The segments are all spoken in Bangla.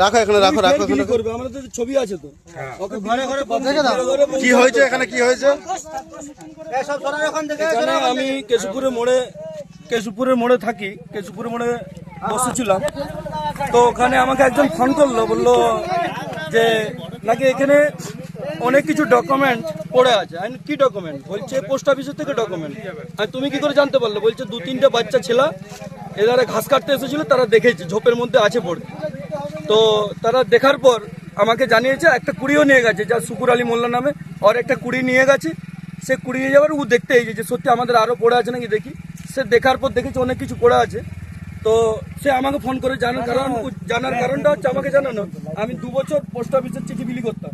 রাখ। এখানে রাখো রাখো এখানে। করবে, তো ছবি আছে তো। ওকে ঘরে ঘরে ঘরে কি হয়েছে এখানে? কি হয়েছে? আমি কেশবপুরের মোড়ে কেশবপুরের মোড়ে থাকি কেশবপুরের মোড়ে বসেছিলাম। তো ওখানে আমাকে একজন ফোন করল বলল যে নাকি এখানে অনেক কিছু ডকুমেন্ট পড়ে আছে। কি ডকুমেন্ট বলছে পোস্ট অফিসের থেকে ডকুমেন্ট আর তুমি কি করে জানতে পারলে? বলছে দু, তিনটে বাচ্চা ছেলে এদারে ঘাস কাটতে এসেছিল, তারা দেখেছে, ঝোপের মধ্যে আছে পড়ে। তো তারা দেখার পর আমাকে জানিয়েছে, একটা কুড়িও নিয়ে গেছে, যা শুকুর আলী মোল্লা নামে, আর একটা কুড়ি নিয়ে গেছে। সে কুড়ি নিয়ে যাওয়ার ও দেখতে এসেছে যে সত্যি আমাদের আরও পড়ে আছে নাকি দেখি। সে দেখার পর দেখেছে অনেক কিছু পড়ে আছে। তো সে আমাকে ফোন করে জানার কারণ, জানার কারণটা হচ্ছে আমাকে জানানো, আমি দু বছর পোস্ট অফিসের চিঠি বিলি করতাম।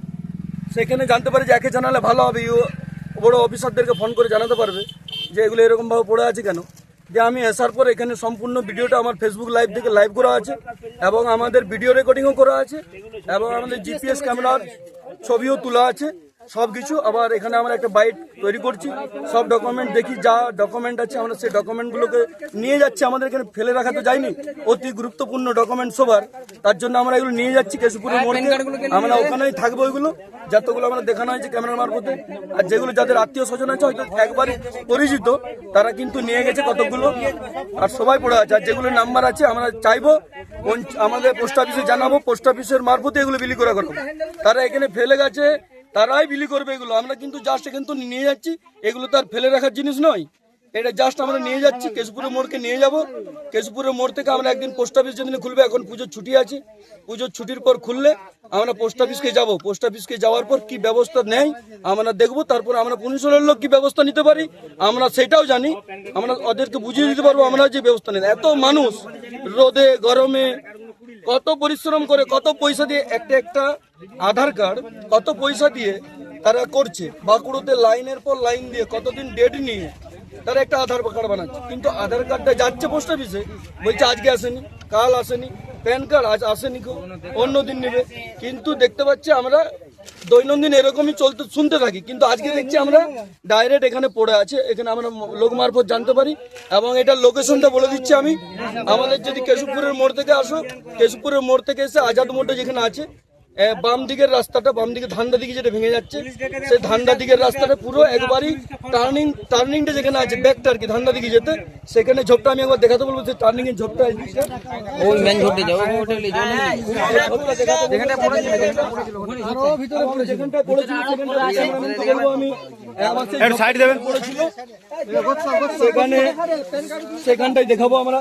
সেখানে জানতে পারে যে একে জানালে ভালো হবে। ইউ বড় অফিসারদেরকে ফোন করে জানাতে পারবে যে এগুলো এরকমভাবে পড়ে আছে কেন। যে আমি আসার পর এখানে সম্পূর্ণ ভিডিওটা আমার ফেসবুক লাইভ থেকে লাইভ করা আছে এবং আমাদের ভিডিও রেকর্ডিংও করা আছে এবং আমাদের জিপিএস ক্যামেরার ছবিও তোলা আছে। সব কিছু আবার এখানে আমরা একটা বাইট তৈরি করছি। সব ডকুমেন্ট দেখি যা ডকুমেন্ট আছে আমরা সেই ডকুমেন্টগুলোকে নিয়ে যাচ্ছি। আমাদের এখানে ফেলে রাখা তো যায়নি। অতি গুরুত্বপূর্ণ ডকুমেন্ট সবার। তার জন্য আমরা এগুলো নিয়ে যাচ্ছি কেশপুরের মোড়ে আমরা ওখানেই থাকব ওইগুলো যতগুলো আমরা দেখানো হয়েছে ক্যামেরার মারফতে। আর যেগুলো যাদের আত্মীয় স্বজন আছে হয়তো একবারই পরিচিত তারা কিন্তু নিয়ে গেছে কতগুলো আর সবাই পড়ে আছে। আর যেগুলো নাম্বার আছে আমরা চাইব আমাদের পোস্ট অফিসে জানাব। পোস্ট অফিসের মারফতে এগুলো বিলি করা করব তারা এখানে ফেলে গেছে। তারাই বিলি করবে এগুলো। আমরা কিন্তু জাস্ট কিন্তু নিয়ে যাচ্ছি। এগুলো তো আর ফেলে রাখার জিনিস নয়। এটা জাস্ট আমরা নিয়ে যাচ্ছি। কেশপুরের মোড়কে নিয়ে যাব। কেশপুরের মোড় থেকে আমরা একদিন পোস্ট অফিস যেদিন খুলবে, এখন পুজোর ছুটি আছে। পুজোর ছুটির পর খুললে আমরা পোস্ট অফিসকে যাব। পোস্ট অফিসকে যাওয়ার পর কি ব্যবস্থা নেই, আমরা দেখব। তারপর আমরা পুলিশের লোক কি ব্যবস্থা নিতে পারি, আমরা সেটাও জানি। আমরা ওদেরকে বুঝিয়ে দিতে পারব, আমরা যে ব্যবস্থা নেই। এত মানুষ রোদে, গরমে কত পরিশ্রম করে, কত পয়সা দিয়ে একটা একটা আধার কার্ড, কত পয়সা দিয়ে তারা করছে, বাঁকুড়োতে লাইনের পর লাইন দিয়ে কতদিন ডেট নিয়ে তারা একটা আধার কার্ড বানাচ্ছে। কিন্তু আধার কার্ডটা যাচ্ছে পোস্ট অফিসে বলছে আজকে আসেনি, কাল আসেনি, প্যান কার্ড আজ আসেনি অন্য দিন নেবে। কিন্তু দেখতে পাচ্ছি আমরা দৈনন্দিন এরকমই চলতে, শুনতে থাকি। কিন্তু আজকে দেখছি আমরা ডাইরেক্ট এখানে পড়ে আছে, এখানে আমরা লোক মারফত জানতে পারি, এবং এটার লোকেশনটা বলে দিচ্ছি আমি। আমাদের যদি কেশবপুরের মোড় থেকে আসো, কেশবপুরের মোড় থেকে এসে আজাদ মোড়টা যেখানে আছে বাম দিকের রাস্তাটা বাম দিকে ধান্দা দিকে যেটা ভেঙে যাচ্ছে সেই ধান্দা দিকের রাস্তাটা পুরো একবারই টার্নিং টার্নিংটা যেখানে আছে ব্যাকটা আর কি ধান্দা দিকে যেতে সেখানে ঝোপটা আমি একবার দেখাতে বলব যে টার্নিং এর ঝোপটা ওই মেন ঝোপে যাও ওটা নিয়ে যাও এই ঝোপটা যেখানটা পড়েছিল, সেখানটা আমি সাইড সেখানে দেখাবো আমরা।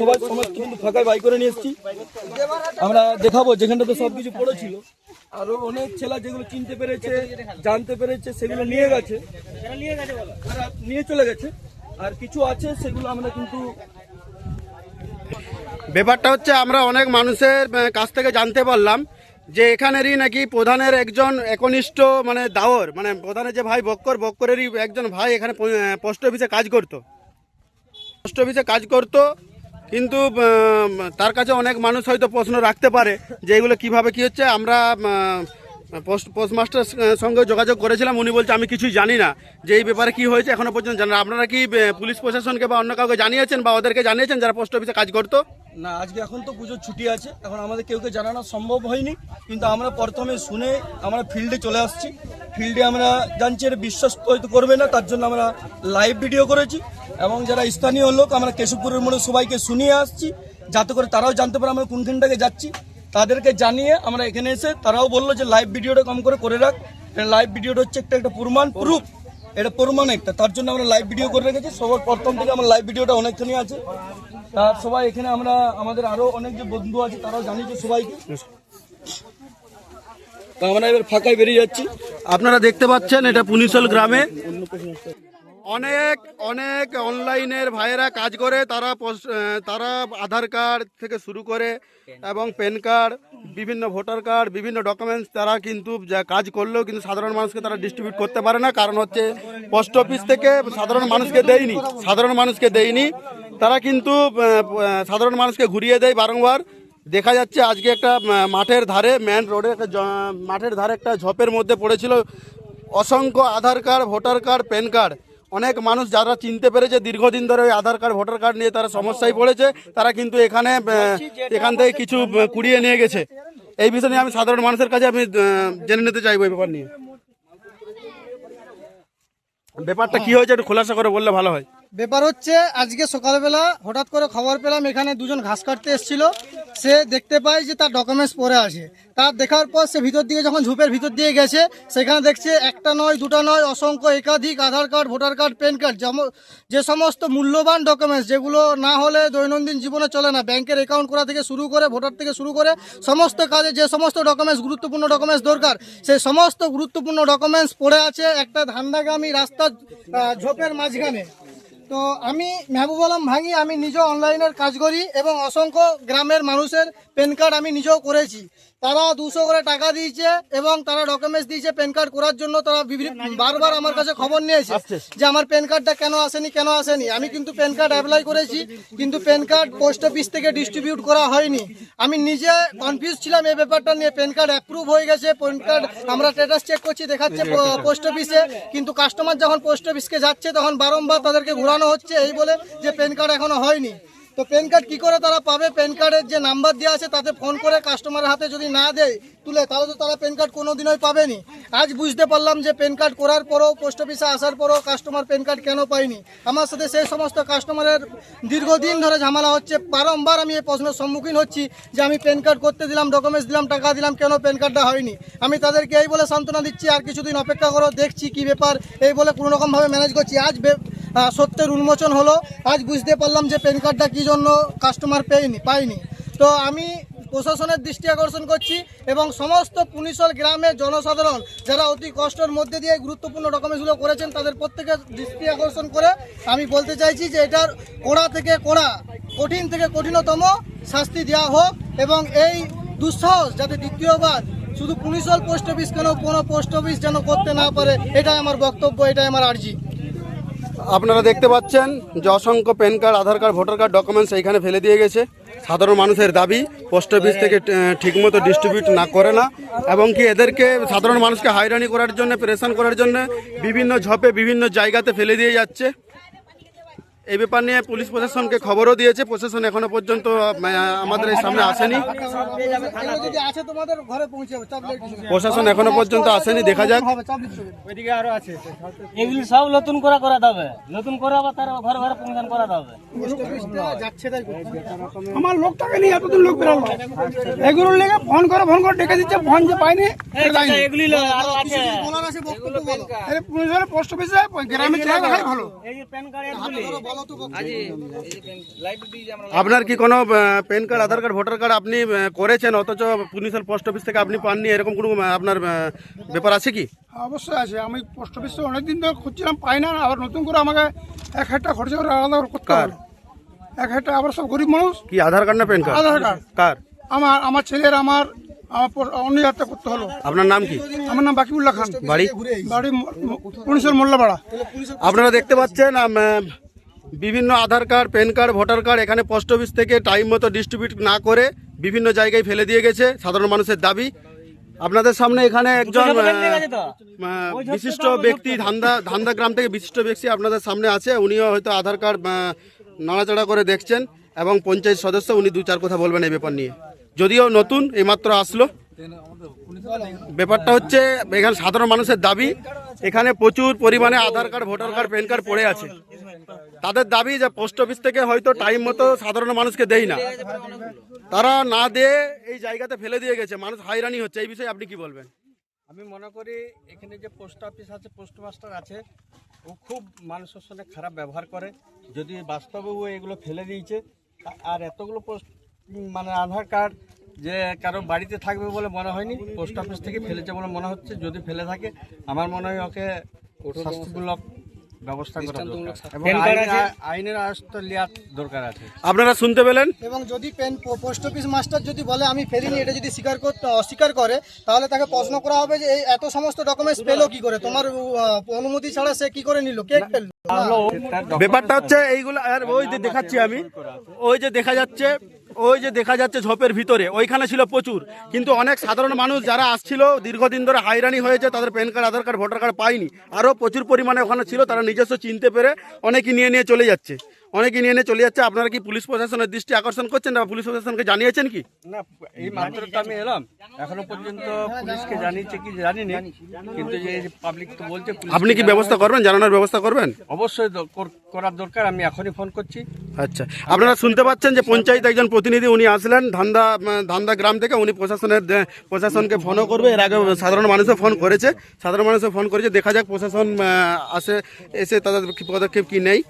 সবাই কিন্তু বাই করে নিয়ে এসেছি। আমরা দেখাবো যেখানটাতে পড়েছিল। আরও অনেক যেগুলো চিনতে পেরেছে, জানতে পেরেছে, সেগুলো নিয়ে গেছে। নিয়ে চলে গেছে। আর কিছু আছে, সেগুলো আমরা কিন্তু ব্যাপারটা হচ্ছে আমরা অনেক মানুষের কাছ থেকে জানতে পারলাম। যে এখানেরই নাকি প্রধানের একজন একনিষ্ঠ মানে দাওর মানে প্রধানের যে ভাই বক্কর, বক্করেরই একজন ভাই এখানে পোস্ট অফিসে কাজ করতো। পোস্ট অফিসে কাজ করতো, কিন্তু তার কাছে অনেক মানুষ হয়তো প্রশ্ন রাখতে পারে যে এগুলো কীভাবে কি হচ্ছে। আমরা পোস্ট পোস্টমাস্টার সঙ্গে যোগাযোগ করেছিলাম, উনি বলছে, আমি কিছুই জানি না যে এই ব্যাপারে কি হয়েছে এখনও পর্যন্ত জানেন না। আপনারা কি পুলিশ প্রশাসনকে বা অন্য কাউকে জানিয়েছেন বা ওদেরকে জানিয়েছেন যারা পোস্ট অফিসে কাজ করতো? না, আজকে এখন তো পুজোর ছুটি আছে। এখন আমাদের কেউকে জানানো সম্ভব হয়নি, কিন্তু আমরা প্রথমে শুনে আমরা ফিল্ডে চলে আসছি। ফিল্ডে আমরা জানছি এটা বিশ্বাস হয়তো করবে না, তার জন্য আমরা লাইভ ভিডিও করেছি। এবং যারা স্থানীয় লোক, আমরা কেশবপুরের মোড়ে সবাইকে শুনিয়ে আসছি, যাতে করে তারাও জানতে পারে আমরা কোনখানটাকে যাচ্ছি। তাদেরকে জানিয়ে আমরা এখানে এসে তারাও বলল যে লাইভ ভিডিওটা কম করে করে রাখ। লাইভ ভিডিওটা হচ্ছে একটা একটা প্রমাণ প্রুফ এটা প্রমাণ একটা, তার জন্য আমরা লাইভ ভিডিও করে রেখেছি। সবার প্রথম থেকে আমার লাইভ ভিডিওটা অনেকখানি আছে। তার সবাই এখানে আমরা, আমাদের আরও অনেক যে বন্ধু আছে, তারাও জানিয়েছে সবাইকে। তো আমরা এবার ফাঁকায় বেরিয়ে যাচ্ছি। আপনারা দেখতে পাচ্ছেন, এটা পুনিশল গ্রামে। অনেক অনেক অনলাইনের ভাইয়েরা কাজ করে, তারা তারা আধার কার্ড থেকে শুরু করে, এবং প্যান কার্ড, বিভিন্ন ভোটার কার্ড, বিভিন্ন ডকুমেন্টস তারা কিন্তু যা কাজ করলেও কিন্তু সাধারণ মানুষকে তারা ডিস্ট্রিবিউট করতে পারে না। কারণ হচ্ছে পোস্ট অফিস থেকে সাধারণ মানুষকে দেয়নি, সাধারণ মানুষকে দেয়নি। তারা কিন্তু সাধারণ মানুষকে ঘুরিয়ে দেয় বারংবার। দেখা যাচ্ছে আজকে একটা মাঠের ধারে মেন রোডে একটা মাঠের ধারে একটা ঝোপের মধ্যে পড়েছিল। অসংখ্য Aadhaar card, voter card, pan card. অনেক মানুষ যারা চিনতে পেরেছে, দীর্ঘদিন ধরে ওই আধার কার্ড, ভোটার কার্ড নিয়ে তারা সমস্যায় পড়েছে। তারা কিন্তু এখানে এখান থেকে কিছু কুড়িয়ে নিয়ে গেছে। এই বিষয় নিয়ে আমি সাধারণ মানুষের কাছে আমি জেনে নিতে চাইব এই ব্যাপার নিয়ে। ব্যাপারটা কি হয়েছে একটু খোলাসা করে বললে ভালো হয়। ব্যাপার হচ্ছে আজকে সকালবেলা হঠাৎ করে খবর পেলাম এখানে দুজন ঘাস কাটতে এসেছিল। সে দেখতে পায় যে তার ডকুমেন্টস পড়ে আছে। তার দেখার পর সে ভিতর দিকে যখন ঝোপের ভিতর দিয়ে গেছে সেখানে দেখছে একটা নয় দুটো নয় অসংখ্য একাধিক Aadhaar card voter card pan card যে সমস্ত মূল্যবান ডকুমেন্টস যেগুলো না হলে দৈনন্দিন জীবনে চলে না। ব্যাংকের অ্যাকাউন্ট করা থেকে শুরু করে ভোটার থেকে শুরু করে সমস্ত কাজে যে সমস্ত ডকুমেন্টস গুরুত্বপূর্ণ ডকুমেন্টস দরকার সেই সমস্ত গুরুত্বপূর্ণ ডকুমেন্টস পড়ে আছে একটা ধান্দাগামী রাস্তার আহ, ঝোপের মাঝখানে। তো আমি মেহবুব আলম ভাঙি, আমি নিজেও অনলাইনের কাজ করি এবং অসংখ্য গ্রামের মানুষের প্যান কার্ড আমি নিজেও করেছি। তারা দুশো করে টাকা দিয়েছে এবং তারা ডকুমেন্টস দিয়েছে প্যান কার্ড করার জন্য তারা বিভিন্ন বারবার আমার কাছে খবর নিয়েছে যে আমার প্যান কার্ডটা কেন আসেনি কেন আসেনি। আমি কিন্তু প্যান কার্ড অ্যাপ্লাই করেছি কিন্তু প্যান কার্ড পোস্ট অফিস থেকে ডিস্ট্রিবিউট করা হয়নি। আমি নিজে কনফিউজ ছিলাম এই ব্যাপারটা নিয়ে। প্যান কার্ড অ্যাপ্রুভ হয়ে গেছে প্যান কার্ড আমরা স্ট্যাটাস চেক করছি দেখাচ্ছে পোস্ট অফিসে কিন্তু কাস্টমার যখন পোস্ট অফিসকে যাচ্ছে তখন বারংবার তাদেরকে ঘোরানো হচ্ছে এই বলে যে প্যান কার্ড এখনও হয়নি। তো প্যান কার্ড কি করে তারা পাবে? প্যান কার্ডের যে নাম্বার দেওয়া আছে, তাতে ফোন করে কাস্টমারের হাতে যদি না দেয়, তুলে, তাহলে তো তারা প্যান কার্ড কোনো দিনই পাবেনি। আজ বুঝতে পারলাম যে প্যান কার্ড করার পরও পোস্ট অফিসে আসার পরও কাস্টমার প্যান কার্ড কেন পায়নি। আমার সাথে সেই সমস্ত কাস্টমারের দীর্ঘদিন ধরে ঝামেলা হচ্ছে। বারংবার আমি এই প্রশ্নের সম্মুখীন হচ্ছি যে আমি প্যান কার্ড করতে দিলাম ডকুমেন্টস দিলাম, টাকা দিলাম, কেন প্যান কার্ডটা হয়নি? আমি তাদেরকে এই বলে সান্ত্বনা দিচ্ছি, আর কিছুদিন অপেক্ষা করো, দেখছি কি ব্যাপার। এই বলে কোনো রকমভাবে ম্যানেজ করছি। আজ সত্যের উন্মোচন হলো। আজ বুঝতে পারলাম যে প্যান কার্ডটা কী জন্য কাস্টমার পেয়নি, পায়নি। তো আমি প্রশাসনের দৃষ্টি আকর্ষণ করছি এবং সমস্ত পুনিশল গ্রামের জনসাধারণ যারা অতি কষ্টের মধ্যে দিয়ে গুরুত্বপূর্ণ ডকুমেন্টসগুলো করেছেন, তাদের প্রত্যেকের দৃষ্টি আকর্ষণ করে আমি বলতে চাইছি যে এটার কোড়া থেকে কোড়া, কঠিন থেকে কঠিনতম শাস্তি দেওয়া হোক এবং এই দুঃসাহস যাতে দ্বিতীয়বার শুধু পুলিশল পোস্ট অফিস কেন, কোনো পোস্ট অফিস যেন করতে না পারে, এটাই আমার বক্তব্য, এটাই আমার আর্জি। আপনারা দেখতে পাচ্ছেন যে অসংখ্য pan card, Aadhaar card, voter card documents এইখানে ফেলে দিয়ে গেছে। সাধারণ মানুষের দাবি, পোস্ট অফিস থেকে ঠিকমতো ডিস্ট্রিবিউট না করে না। এবং কি এদেরকে সাধারণ মানুষকে হয়রানি করার জন্য, প্রেশান করার জন্য বিভিন্ন ঝপে বিভিন্ন জায়গাতে ফেলে দিয়ে যাচ্ছে। এই ব্যাপার নিয়ে পুলিশ প্রশাসনকে খবরও দিয়েছে। প্রশাসন এখনও পর্যন্ত আমাদের এই সামনে আসেনি। যাবে। প্রশাসন এখনও পর্যন্ত আসেনি দেখা যাক। এগুলি সব নতুন করে করা হবে। নতুন করে আবার তার ঘরে ঘরে পৌঁছান করা তাই আমার লোকটাকে নিয়ে এতদিন লোক বেরোলো। এগুলো লেগে ফোন করে ফোন করে ডেকে দিচ্ছে ফোন যে পাইনি পোস্ট অফিসে গ্রামে চলে দেখাই ভালো। আপনার কি কোনো pan card Aadhaar card voter card আপনি করেছেন? অথচ পুলিশের পোস্ট অফিস থেকে আপনি পাননি? এরকম কোনো আপনার ব্যাপার আছে কি? অবশ্যই আছে। আমি পোস্ট অফিসে অনেকদিন ধরে খুঁজছিলাম পাই না আবার নতুন করে আমাকে এক হাজার টাকা খরচা করে আলাদা করতে কার? হবে। এক হাজার টাকা আবার সব গরিব মানুষ? কি আধার কার্ড না প্যান কার্ড আধার কার্ড কার? আমার আমার ছেলের আমার আমার অন্য যাত্রা করতে হলো। আপনার নাম কি? আমার নাম বাকিবুল্লাহ খান। বাড়ি? বাড়ি পুলিশের মোল্লাপাড়া। আপনারা দেখতে পাচ্ছেন বিভিন্ন Aadhaar card pan card voter card এখানে পোস্ট অফিস থেকে টাইম মতো ডিস্ট্রিবিউট না করে বিভিন্ন জায়গায় ফেলে দিয়ে গেছে সাধারণ মানুষের দাবি। আপনাদের সামনে এখানে একজন বিশিষ্ট ব্যক্তি ধান্দা ধান্দা গ্রাম থেকে বিশিষ্ট ব্যক্তি আপনাদের সামনে আছে। উনিও হয়তো আধার কার্ড নাড়াচাড়া করে দেখছেন এবং পঞ্চায়েত সদস্য উনি দু চার কথা বলবেন এই ব্যাপার নিয়ে। যদিও নতুন এইমাত্র আসলো। ব্যাপারটা হচ্ছে এখানে সাধারণ মানুষের দাবি এখানে প্রচুর পরিমাণে Aadhaar card voter card pan card পড়ে আছে। তাদের দাবি যে পোস্ট অফিস থেকে হয়তো টাইম মতো সাধারণ মানুষকে দেয় না। তারা না দিয়ে এই জায়গাতে ফেলে দিয়ে গেছে। মানুষ হাইরানি হচ্ছে। এই বিষয়ে আপনি কি বলবেন? আমি মনে করি এখানে যে পোস্ট অফিস আছে পোস্ট মাস্টার আছে ও খুব মানুষের সঙ্গে খারাপ ব্যবহার করে। যদি বাস্তবে ও এগুলো ফেলে দিয়েছে আর এতগুলো পোস্ট মানে আধার কার্ড যে কারও বাড়িতে থাকবে বলে মনে হয়নি পোস্ট অফিস থেকে ফেলেছে বলে মনে হচ্ছে। যদি ফেলে থাকে আমার মনে হয় ওকে শাস্তিমূলক ব্যবস্থা করা দরকার। আইনের- আয়ত্ত নেওয়ার দরকার আছে। আপনারা শুনতে পেলেন? এবং যদি পেন পোস্ট অফিস মাস্টার যদি বলে আমি ফেলিনি এটা যদি স্বীকার করতে অস্বীকার করে তাহলে তাকে প্রশ্ন করা হবে যে এই এত সমস্ত ডকুমেন্টস পেল কি করে? তোমার অনুমতি ছাড়া সে কি করে নিল? কে ফেলল ব্যাপারটা হচ্ছে এইগুলো আর ওই যে দেখাচ্ছি আমি। ওই যে দেখা যাচ্ছে ওই যে দেখা যাচ্ছে ঝোপের ভিতরে, ওইখানে ছিল প্রচুর। কিন্তু অনেক সাধারণ মানুষ যারা আসছিল, দীর্ঘদিন ধরে হাইরানি হয়েছে, তাদের pan card Aadhaar card voter card পায়নি। আরও প্রচুর পরিমাণে ওখানে ছিল, তারা নিজস্ব চিনতে পেরে অনেকেই নিয়ে নিয়ে চলে যাচ্ছে। অনেকেই নিয়ে নিয়ে চলে যাচ্ছে। আপনারা কি পুলিশ প্রশাসনের দৃষ্টি আকর্ষণ করছেন না পুলিশ প্রশাসনকে জানিয়েছেন কি? না এই মাত্র তো আমি এলাম। এখনও পর্যন্ত পুলিশকে জানিয়েছে কি জানিনি কিন্তু যে পাবলিক তো বলছে আপনি কি ব্যবস্থা করবেন? জানানোর ব্যবস্থা করবেন? অবশ্যই করার দরকার আমি এখনই ফোন করছি। আচ্ছা আপনারা শুনতে পাচ্ছেন যে পঞ্চায়েত একজন প্রতিনিধি উনি আসলেন ধান্দা ধান্দা গ্রাম থেকে উনি প্রশাসনের প্রশাসনকে ফোনও করবে। এর আগে সাধারণ মানুষও ফোন করেছে। সাধারণ মানুষও ফোন করেছে। দেখা যাক প্রশাসন আসে এসে তাদের পদক্ষেপ কি নেই।